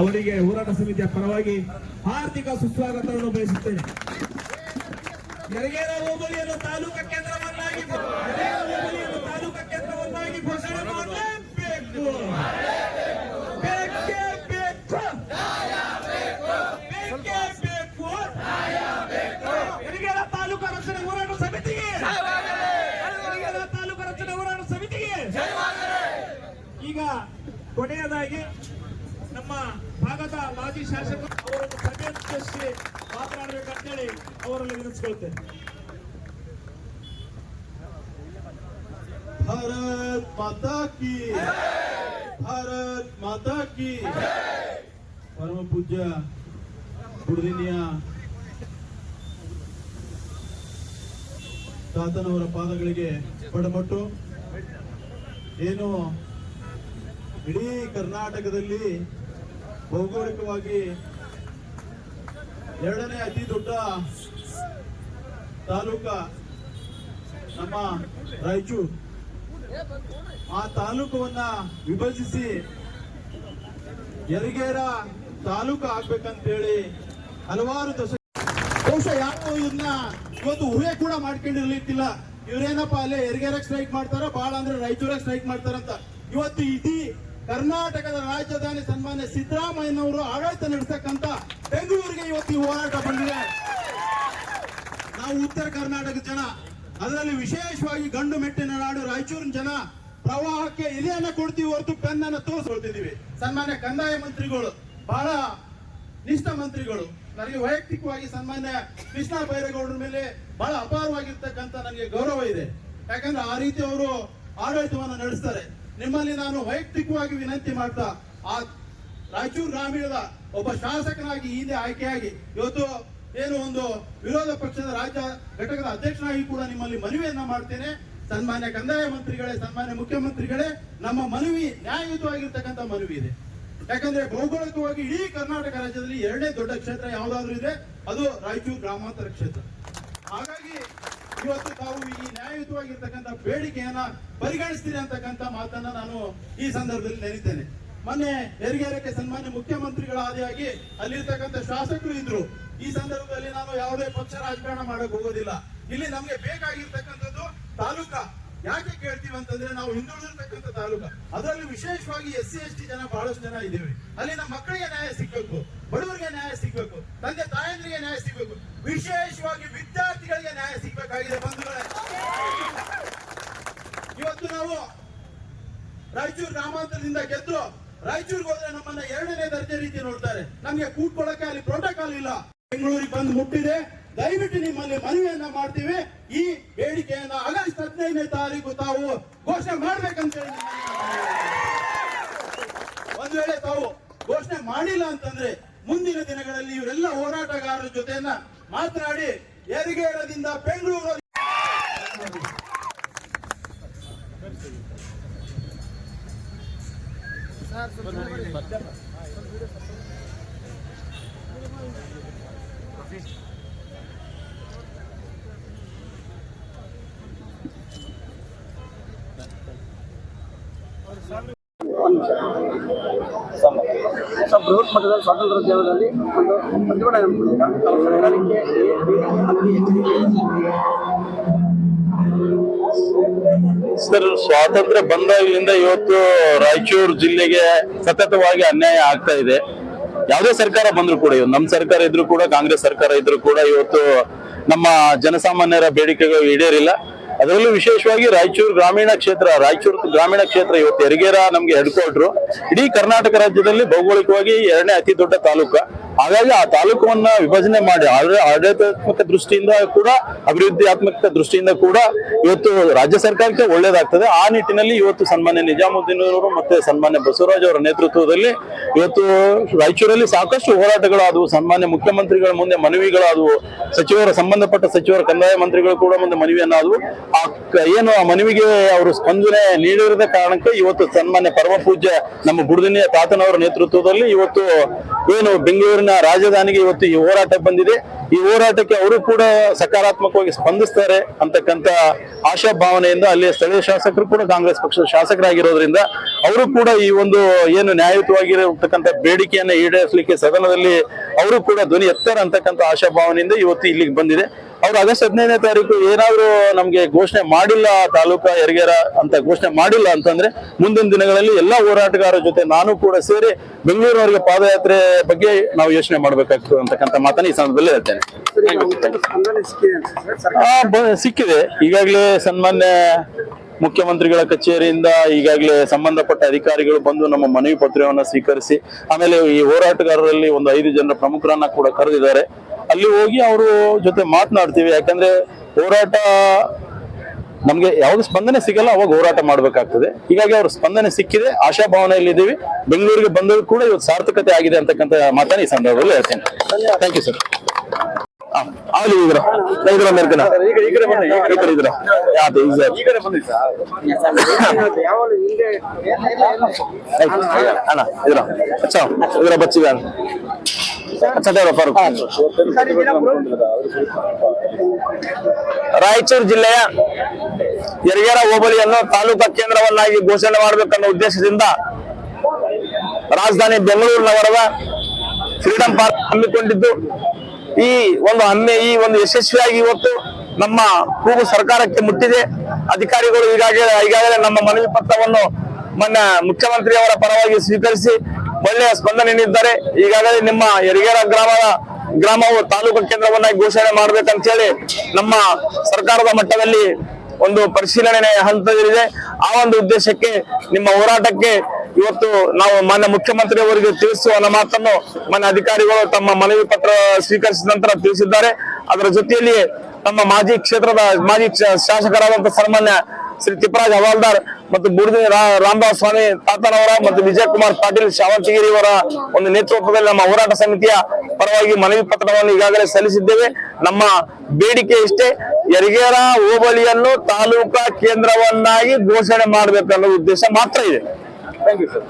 ಅವರಿಗೆ ಹೋರಾಟ ಸಮಿತಿಯ ಪರವಾಗಿ ಆರ್ಥಿಕ ಸುಸ್ವಾಗತವನ್ನು ಬಯಸುತ್ತೇನೆ. ಯರಗೇರ ಹೋಬಳಿಯನ್ನು ತಾಲೂಕ ಕೇಂದ್ರವನ್ನಾಗಿ ಹೋಬಳಿಯನ್ನು ತಾಲೂಕಾ ಕೇಂದ್ರವನ್ನಾಗಿ ಘೋಷಣೆ ಮಾಡಲೇಬೇಕು. ಬೇಕೇ ತಾಲೂಕಾ ರಕ್ಷಣೆ ಸಮಿತಿಗೆ. ತಾಲೂಕಾ ರಕ್ಷಣೆ ಸಮಿತಿಗೆ. ಈಗ ಕೊನೆಯದಾಗಿ ನಮ್ಮ ಭಾಗದ ಮಾಜಿ ಶಾಸಕರು ಅವರನ್ನು ಸಭೆ ಉದ್ದೇಶಿಸಿ ಮಾತನಾಡಬೇಕಂತೇಳಿ ಅವರಲ್ಲಿ ವಿಧಿಸ್ಕೊಳ್ತೇನೆ ಭಾರತ್ ಮಾತಾ ಕಿ ಭಾರತ್ ಮಾತಾ ಕಿ ಪರಮ ಪೂಜ್ಯ ಗುರುದಿನಿಯ ತಾತನವರ ಪಾದಗಳಿಗೆ ಬಡಮಟ್ಟು. ಏನು ಇಡೀ ಕರ್ನಾಟಕದಲ್ಲಿ ಭೌಗೋಳಿಕವಾಗಿ ಎರಡನೇ ಅತಿ ದೊಡ್ಡ ತಾಲೂಕ ನಮ್ಮ ರಾಯಚೂರು. ಆ ತಾಲೂಕವನ್ನ ವಿಭಜಿಸಿ ಯರಿಗೇರ ತಾಲೂಕು ಆಗ್ಬೇಕಂತೇಳಿ ಹಲವಾರು ದಶ ಬಹುಶಃ ಯಾರು ಇದನ್ನ ಇವತ್ತು ಊಹೆ ಕೂಡ ಮಾಡ್ಕೊಂಡಿರ್ಲಿಕ್ಕಿಲ್ಲ. ಇವ್ರೇನಪ್ಪ ಅಲ್ಲೇ ಯರಿಗೇರ ಸ್ಟ್ರೈಕ್ ಮಾಡ್ತಾರ, ಬಾಳ ಅಂದ್ರೆ ರಾಯಚೂರಾಗ ಸ್ಟ್ರೈಕ್ ಮಾಡ್ತಾರಂತ. ಇವತ್ತು ಇಡೀ ಕರ್ನಾಟಕದ ರಾಜಧಾನಿ ಸನ್ಮಾನ್ಯ ಸಿದ್ದರಾಮಯ್ಯನವರು ಆಡಳಿತ ನಡೆಸತಕ್ಕಂತ ಬೆಂಗಳೂರಿಗೆ ಇವತ್ತು ಈ ಹೋರಾಟ ಬಂದಿದೆ. ನಾವು ಉತ್ತರ ಕರ್ನಾಟಕದ ಜನ, ಅದರಲ್ಲಿ ವಿಶೇಷವಾಗಿ ಗಂಡು ಮೆಟ್ಟಿನ ನಾಡು ರಾಯಚೂರಿನ ಜನ, ಪ್ರವಾಹಕ್ಕೆ ಎಲೆಯನ್ನ ಕೊಡ್ತೀವಿ ಹೊರತು ಪೆನ್ನನ್ನ ತೋರಿಸ್ಕೊಳ್ತಿದ್ದೀವಿ. ಸನ್ಮಾನ್ಯ ಕಂದಾಯ ಮಂತ್ರಿಗಳು, ಬಹಳ ನಿಷ್ಠ ಮಂತ್ರಿಗಳು, ನನಗೆ ವೈಯಕ್ತಿಕವಾಗಿ ಸನ್ಮಾನ್ಯ ಕೃಷ್ಣ ಬೈರೇಗೌಡರ ಮೇಲೆ ಬಹಳ ಅಪಾರವಾಗಿರ್ತಕ್ಕಂಥ ನನಗೆ ಗೌರವ ಇದೆ. ಯಾಕಂದ್ರೆ ಆ ರೀತಿ ಅವರು ಆಡಳಿತವನ್ನು ನಡೆಸ್ತಾರೆ. ನಿಮ್ಮಲ್ಲಿ ನಾನು ವೈಯಕ್ತಿಕವಾಗಿ ವಿನಂತಿ ಮಾಡ್ತಾ, ಆ ರಾಯಚೂರು ಗ್ರಾಮೀಣದ ಒಬ್ಬ ಶಾಸಕನಾಗಿ ಹಿಂದೆ ಆಯ್ಕೆಯಾಗಿ ಇವತ್ತು ಏನು ಒಂದು ವಿರೋಧ ಪಕ್ಷದ ರಾಜ್ಯ ಘಟಕದ ಅಧ್ಯಕ್ಷನಾಗಿ ಕೂಡ ನಿಮ್ಮಲ್ಲಿ ಮನವಿಯನ್ನ ಮಾಡ್ತೇನೆ. ಸನ್ಮಾನ್ಯ ಕಂದಾಯ ಮಂತ್ರಿಗಳೇ, ಸನ್ಮಾನ್ಯ ಮುಖ್ಯಮಂತ್ರಿಗಳೇ, ನಮ್ಮ ಮನವಿ ನ್ಯಾಯಯುತವಾಗಿರ್ತಕ್ಕಂಥ ಮನವಿ ಇದೆ. ಯಾಕಂದ್ರೆ ಭೌಗೋಳಿಕವಾಗಿ ಇಡೀ ಕರ್ನಾಟಕ ರಾಜ್ಯದಲ್ಲಿ ಎರಡನೇ ದೊಡ್ಡ ಕ್ಷೇತ್ರ ಯಾವುದಾದ್ರೂ ಇದೆ ಅದು ರಾಯಚೂರು ಗ್ರಾಮಾಂತರ ಕ್ಷೇತ್ರ. ಹಾಗಾಗಿ ಇವತ್ತು ತಾವು ಈ ನ್ಯಾಯಯುತವಾಗಿರ್ತಕ್ಕಂಥ ಬೇಡಿಕೆಯನ್ನ ಪರಿಗಣಿಸ್ತೀರಿ ಅಂತಕ್ಕಂಥ ಮಾತನ್ನ ನಾನು ಈ ಸಂದರ್ಭದಲ್ಲಿ ನೆನೀತೇನೆ. ಮೊನ್ನೆ ಹೆರಿಗೆರಕ್ಕೆ ಸನ್ಮಾನ್ಯ ಮುಖ್ಯಮಂತ್ರಿಗಳ ಆದಿಯಾಗಿ ಅಲ್ಲಿರ್ತಕ್ಕಂಥ ಶಾಸಕರು ಇದ್ರು. ಈ ಸಂದರ್ಭದಲ್ಲಿ ನಾನು ಯಾವುದೇ ಪಕ್ಷ ರಾಜಕಾರಣ ಮಾಡಕ್ ಹೋಗೋದಿಲ್ಲ. ಇಲ್ಲಿ ನಮ್ಗೆ ಬೇಕಾಗಿರ್ತಕ್ಕಂಥದ್ದು ತಾಲೂಕ. ಯಾಕೆ ಕೇಳ್ತೀವಿ ಅಂತಂದ್ರೆ ನಾವು ಹಿಂದುಳಿದಿರ್ತಕ್ಕಂಥ ತಾಲೂಕ. ಅದರಲ್ಲಿ ವಿಶೇಷವಾಗಿ ಎಸ್ ಸಿ, ಎಸ್ ಟಿ ಜನ ಬಹಳಷ್ಟು ಜನ ಇದ್ದೇವೆ. ಅಲ್ಲಿ ನಮ್ಮ ಮಕ್ಕಳಿಗೆ ನ್ಯಾಯ ಸಿಗ್ಬೇಕು, ಬಡವರಿಗೆ ನ್ಯಾಯ ಸಿಗ್ಬೇಕು, ತಂದೆ ತಾಯಂದ್ರಿಗೆ ನ್ಯಾಯ ಸಿಗ್ಬೇಕು. ವಿಶೇಷವಾಗಿ ನ್ಯಾಯ ಬಂಧುಗಳೇ ಇವತ್ತು ನಾವು ರಾಯಚೂರು ಗ್ರಾಮಾಂತರದಿಂದ ಗೆದ್ದು ರಾಯಚೂರಿಗೆ ಹೋದ್ರೆ ನಮ್ಮನ್ನ ಎರಡನೇ ದರ್ಜೆ ರೀತಿ ನೋಡ್ತಾರೆ. ನಮ್ಗೆ ಕೂತ್ಕೊಳ್ಳಕ್ಕೆ ಅಲ್ಲಿ ಪ್ರೋಟೋಕಾಲ್ ಇಲ್ಲ. ಬೆಂಗಳೂರಿಗೆ ಬಂದು ಮುಟ್ಟಿದೆ. ದಯವಿಟ್ಟು ನಿಮ್ಮಲ್ಲಿ ಮನವಿಯನ್ನ ಮಾಡ್ತೀವಿ. ಈ ಬೇಡಿಕೆಯನ್ನ ಆಗಸ್ಟ್ ಹದಿನೈದನೇ ತಾರೀಕು ತಾವು ಘೋಷಣೆ ಮಾಡ್ಬೇಕಂತ ಹೇಳಿ ಒಂದ್ ವೇಳೆ ತಾವು ಘೋಷಣೆ ಮಾಡಿಲ್ಲ ಅಂತಂದ್ರೆ ಮುಂದಿನ ದಿನಗಳಲ್ಲಿ ಇವರೆಲ್ಲ ಹೋರಾಟಗಾರರ ಜೊತೆಯನ್ನ ಮಾತನಾಡಿ ಯರಿಗೇರದಿಂದ ಬೆಂಗಳೂರು. ಸೊ ಬೃಹತ್ ಮಟ್ಟದ ಸ್ವಾತಂತ್ರ್ಯ ಉದ್ಯಮದಲ್ಲಿ ಒಂದು ಪ್ರತಿಭಟನೆ ಸರ್ ಸ್ವಾತಂತ್ರ್ಯ ಬಂದಾಗಲಿಂದ ಇವತ್ತು ರಾಯಚೂರು ಜಿಲ್ಲೆಗೆ ಸತತವಾಗಿ ಅನ್ಯಾಯ ಆಗ್ತಾ ಇದೆ. ಯಾವುದೇ ಸರ್ಕಾರ ಬಂದ್ರು ಕೂಡ ಇವತ್ತು ನಮ್ಮ ಸರ್ಕಾರ ಇದ್ರು ಕೂಡ ಕಾಂಗ್ರೆಸ್ ಸರ್ಕಾರ ಇದ್ರು ಕೂಡ ಇವತ್ತು ನಮ್ಮ ಜನಸಾಮಾನ್ಯರ ಬೇಡಿಕೆಗಳು ಈಡೇರಿಲ್ಲ. ಅದರಲ್ಲೂ ವಿಶೇಷವಾಗಿ ರಾಯಚೂರು ಗ್ರಾಮೀಣ ಕ್ಷೇತ್ರ, ರಾಯಚೂರು ಗ್ರಾಮೀಣ ಕ್ಷೇತ್ರ ಇವತ್ತು ಹೆರಿಗೇರ ನಮ್ಗೆ ಹೆಡ್ ಕ್ವಾರ್ಟರ್ ಇಡೀ ಕರ್ನಾಟಕ ರಾಜ್ಯದಲ್ಲಿ ಭೌಗೋಳಿಕವಾಗಿ ಎರಡನೇ ಅತಿ ದೊಡ್ಡ ತಾಲೂಕು. ಹಾಗಾಗಿ ಆ ತಾಲೂಕವನ್ನ ವಿಭಜನೆ ಮಾಡಿ ಆಡ- ಆಡಳಿತಾತ್ಮಕ ದೃಷ್ಟಿಯಿಂದ ಕೂಡ, ಅಭಿವೃದ್ಧಿಯಾತ್ಮಕ ದೃಷ್ಟಿಯಿಂದ ಕೂಡ ಇವತ್ತು ರಾಜ್ಯ ಸರ್ಕಾರಕ್ಕೆ ಒಳ್ಳೇದಾಗ್ತದೆ. ಆ ನಿಟ್ಟಿನಲ್ಲಿ ಇವತ್ತು ಸನ್ಮಾನ್ಯ ನಿಜಾಮುದ್ದೀನ್ ಅವರು ಮತ್ತೆ ಸನ್ಮಾನ್ಯ ಬಸವರಾಜ್ ಅವರ ನೇತೃತ್ವದಲ್ಲಿ ಇವತ್ತು ರಾಯಚೂರಲ್ಲಿ ಸಾಕಷ್ಟು ಹೋರಾಟಗಳಾದವು. ಸನ್ಮಾನ್ಯ ಮುಖ್ಯಮಂತ್ರಿಗಳ ಮುಂದೆ ಮನವಿಗಳಾದವು. ಸಚಿವರ, ಸಂಬಂಧಪಟ್ಟ ಸಚಿವರ ಕಂದಾಯ ಮಂತ್ರಿಗಳು ಕೂಡ ಮುಂದೆ ಮನವಿಯನ್ನಾದವು. ಆ ಏನು ಆ ಮನವಿಗೆ ಅವರು ಸ್ಪಂದನೆ ನೀಡಿರದ ಕಾರಣಕ್ಕೆ ಇವತ್ತು ಸನ್ಮಾನ್ಯ ಪರಮ ಪೂಜ್ಯ ನಮ್ಮ ಬುಡದಿನಿಯ ತಾತನವರ ನೇತೃತ್ವದಲ್ಲಿ ಇವತ್ತು ಏನು ಬೆಂಗಳೂರಿನ ರಾಜಧಾನಿಗೆ ಇವತ್ತು ಈ ಹೋರಾಟ ಬಂದಿದೆ. ಈ ಹೋರಾಟಕ್ಕೆ ಅವರು ಕೂಡ ಸಕಾರಾತ್ಮಕವಾಗಿ ಸ್ಪಂದಿಸ್ತಾರೆ ಅಂತಕ್ಕಂಥ ಆಶಾ ಭಾವನೆಯಿಂದ ಅಲ್ಲಿಯ ಸ್ಥಳೀಯ ಶಾಸಕರು ಕೂಡ ಕಾಂಗ್ರೆಸ್ ಪಕ್ಷದ ಶಾಸಕರಾಗಿರೋದ್ರಿಂದ ಅವರು ಕೂಡ ಈ ಒಂದು ಏನು ನ್ಯಾಯಯುತವಾಗಿರತಕ್ಕಂಥ ಬೇಡಿಕೆಯನ್ನ ಈಡೇರಿಸಲಿಕ್ಕೆ ಸದನದಲ್ಲಿ ಅವರು ಕೂಡ ಧ್ವನಿ ಎತ್ತಾರೆ ಅಂತಕ್ಕಂಥ ಆಶಾಭಾವನೆಯಿಂದ ಇವತ್ತು ಇಲ್ಲಿಗೆ ಬಂದಿದೆ. ಅವ್ರು ಆಗಸ್ಟ್ ಹದಿನೈದನೇ ತಾರೀಕು ಏನಾದರೂ ನಮ್ಗೆ ಘೋಷಣೆ ಮಾಡಿಲ್ಲ ತಾಲೂಕಾ ಹೆರಿಗೆರ ಅಂತ ಘೋಷಣೆ ಮಾಡಿಲ್ಲ ಅಂತಂದ್ರೆ ಮುಂದಿನ ದಿನಗಳಲ್ಲಿ ಎಲ್ಲಾ ಹೋರಾಟಗಾರರ ಜೊತೆ ನಾನು ಕೂಡ ಸೇರಿ ಬೆಂಗಳೂರಿನವರಿಗೆ ಪಾದಯಾತ್ರೆ ಬಗ್ಗೆ ನಾವು ಯೋಚನೆ ಮಾಡ್ಬೇಕಾಗ್ತದೆ ಅಂತಕ್ಕಂಥ ಮಾತನ್ನ ಈ ಸಂದರ್ಭದಲ್ಲಿ ಹೇಳ್ತೇನೆ. ಸಿಕ್ಕಿದೆ. ಈಗಾಗಲೇ ಸನ್ಮಾನ್ಯ ಮುಖ್ಯಮಂತ್ರಿಗಳ ಕಚೇರಿಯಿಂದ ಈಗಾಗಲೇ ಸಂಬಂಧಪಟ್ಟ ಅಧಿಕಾರಿಗಳು ಬಂದು ನಮ್ಮ ಮನವಿ ಪತ್ರವನ್ನು ಸ್ವೀಕರಿಸಿ, ಆಮೇಲೆ ಈ ಹೋರಾಟಗಾರರಲ್ಲಿ ಒಂದು ಐದು ಜನರ ಪ್ರಮುಖರನ್ನ ಕೂಡ ಕರೆದಿದ್ದಾರೆ. ಅಲ್ಲಿ ಹೋಗಿ ಅವರು ಜೊತೆ ಮಾತನಾಡ್ತೀವಿ. ಯಾಕಂದ್ರೆ ಹೋರಾಟ ನಮಗೆ ಯಾವ್ದು ಸ್ಪಂದನೆ ಸಿಗಲ್ಲ, ಅವಾಗ ಹೋರಾಟ ಮಾಡ್ಬೇಕಾಗ್ತದೆ. ಹೀಗಾಗಿ ಅವ್ರ ಸ್ಪಂದನೆ ಸಿಕ್ಕಿದೆ. ಆಶಾಭಾವನೆಯಲ್ಲಿ ಇದ್ದೀವಿ ಬೆಂಗಳೂರಿಗೆ ಬಂದರೂ ಕೂಡ ಇವತ್ತು ಸಾರ್ಥಕತೆ ಆಗಿದೆ ಅಂತಕ್ಕಂಥ ಮಾತನ್ನ ಈ ಸಂದರ್ಭದಲ್ಲಿ ಹೇಳ್ತೇನೆ. ಥ್ಯಾಂಕ್ ಯು ಸರ್ ಅಲ್ಲಿ ಇದ್ರ. ಇದ್ರ ಮೇಲ್ಕನ ಈ ಕಡೆ ಇದ್ರ. ಯಾವ್ದು ಅಣ್ಣ ಇದ್ರ. ಅಚ್ಚಾ ಇದ್ರ ಬಚ್ಚಿಗ ರಾಯಚೂರು ಜಿಲ್ಲೆಯ ಯರಿಗೆರ ಹೋಬಳಿಯನ್ನು ತಾಲೂಕಾ ಕೇಂದ್ರವನ್ನಾಗಿ ಘೋಷಣೆ ಮಾಡಬೇಕನ್ನೋ ಉದ್ದೇಶದಿಂದ ರಾಜಧಾನಿ ಬೆಂಗಳೂರು ನಗರದ ಫ್ರೀಡಂ ಪಾರ್ಕ್ ಹಮ್ಮಿಕೊಂಡಿದ್ದು. ಈ ಒಂದು ಹಮ್ಮೆ ಈ ಒಂದು ಯಶಸ್ವಿಯಾಗಿ ಇವತ್ತು ನಮ್ಮ ಕೂಗು ಸರ್ಕಾರಕ್ಕೆ ಮುಟ್ಟಿದೆ. ಅಧಿಕಾರಿಗಳು ಈಗಾಗಲೇ ಈಗಾಗಲೇ ನಮ್ಮ ಮನವಿ ಪತ್ರವನ್ನು ಮೊನ್ನೆ ಮುಖ್ಯಮಂತ್ರಿಯವರ ಪರವಾಗಿ ಸ್ವೀಕರಿಸಿ ಒಳ್ಳೆಯ ಸ್ಪಂದನೆ ನೀಡಿದ್ದಾರೆ ಈಗಾಗಲೇ ನಿಮ್ಮ ಯರಿಗೇರ ಗ್ರಾಮದ, ಗ್ರಾಮವು ತಾಲೂಕು ಕೇಂದ್ರವನ್ನಾಗಿ ಘೋಷಣೆ ಮಾಡ್ಬೇಕಂತ ಹೇಳಿ ನಮ್ಮ ಸರ್ಕಾರದ ಮಟ್ಟದಲ್ಲಿ ಒಂದು ಪರಿಶೀಲನೆ ಹಂತದಲ್ಲಿದೆ. ಆ ಒಂದು ಉದ್ದೇಶಕ್ಕೆ ನಿಮ್ಮ ಹೋರಾಟಕ್ಕೆ ಇವತ್ತು ನಾವು ಮಾನ್ಯ ಮುಖ್ಯಮಂತ್ರಿ ಅವರಿಗೆ ತಿಳಿಸುವ ಮಾತನ್ನು ಮಾನ್ಯ ಅಧಿಕಾರಿಗಳು ತಮ್ಮ ಮನವಿ ಪತ್ರ ಸ್ವೀಕರಿಸಿದ ನಂತರ ತಿಳಿಸಿದ್ದಾರೆ. ಅದರ ಜೊತೆಯಲ್ಲಿ ನಮ್ಮ ಮಾಜಿ ಕ್ಷೇತ್ರದ ಮಾಜಿ ಶಾಸಕರಾದಂತಹ ಸನ್ಮಾನ್ಯ ಶ್ರೀ ತಿಪ್ಪರಾಜ್ ಹವಾಲ್ದಾರ್ ಮತ್ತು ಬುಡದಿ ರಾಮದಾಸ್ ಸ್ವಾಮಿ ತಾತನವರ ಮತ್ತು ವಿಜಯ್ ಕುಮಾರ್ ಪಾಟೀಲ್ ಶಾವಂತಿಗಿರಿ ಅವರ ಒಂದು ನೇತೃತ್ವದಲ್ಲಿ ನಮ್ಮ ಹೋರಾಟ ಸಮಿತಿಯ ಪರವಾಗಿ ಮನವಿ ಪತ್ರವನ್ನು ಈಗಾಗಲೇ ಸಲ್ಲಿಸಿದ್ದೇವೆ. ನಮ್ಮ ಬೇಡಿಕೆ ಇಷ್ಟೇ. ಯರಿಗೇರ ಹೋಬಳಿಯನ್ನು ತಾಲೂಕಾ ಕೇಂದ್ರವನ್ನಾಗಿ ಘೋಷಣೆ ಮಾಡಬೇಕನ್ನೋ ಉದ್ದೇಶ ಮಾತ್ರ ಇದೆ. Thank you sir